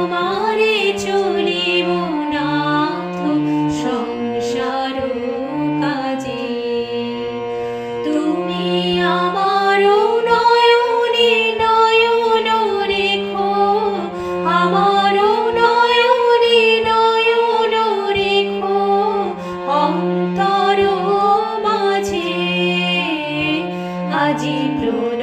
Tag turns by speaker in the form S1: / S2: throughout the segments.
S1: তোমারে চলিব নাথ সংসার কাজে। তুমি আমার নয়নে নয়ন রেখো, আমার নয়নে নয়ন রেখো অন্তর মাঝে। আজি প্রণ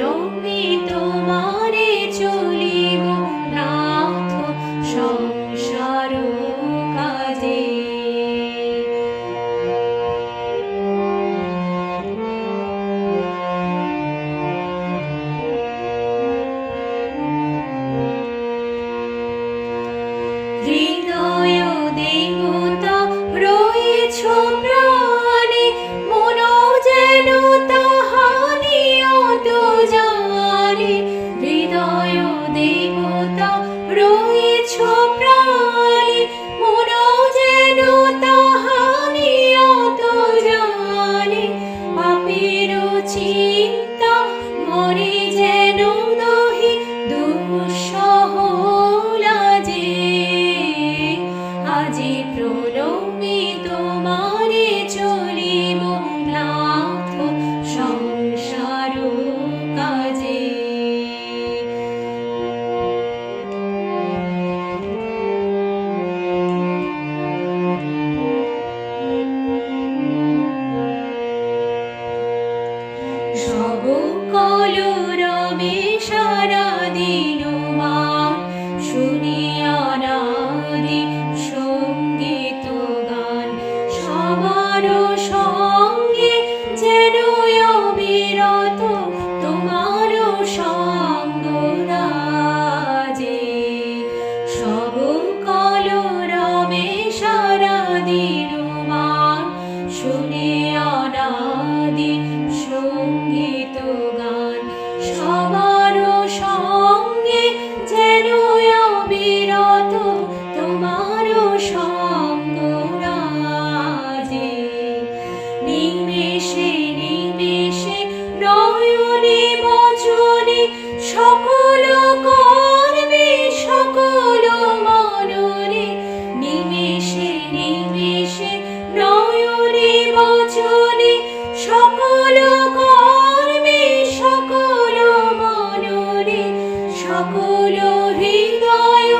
S1: আজি প্রণ Люблю. সকল কর্মে সকল মনরে নিমেষে নিমেষে নয়নে বচনে সকল কর্মে সকল মনরে সকল হৃদয়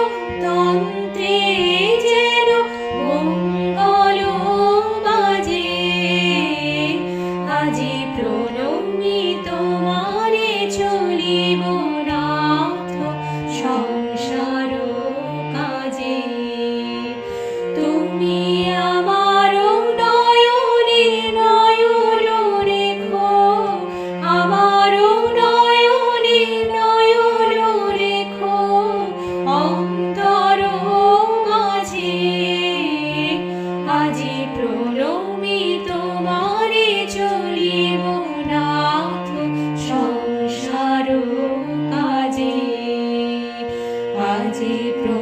S1: deep.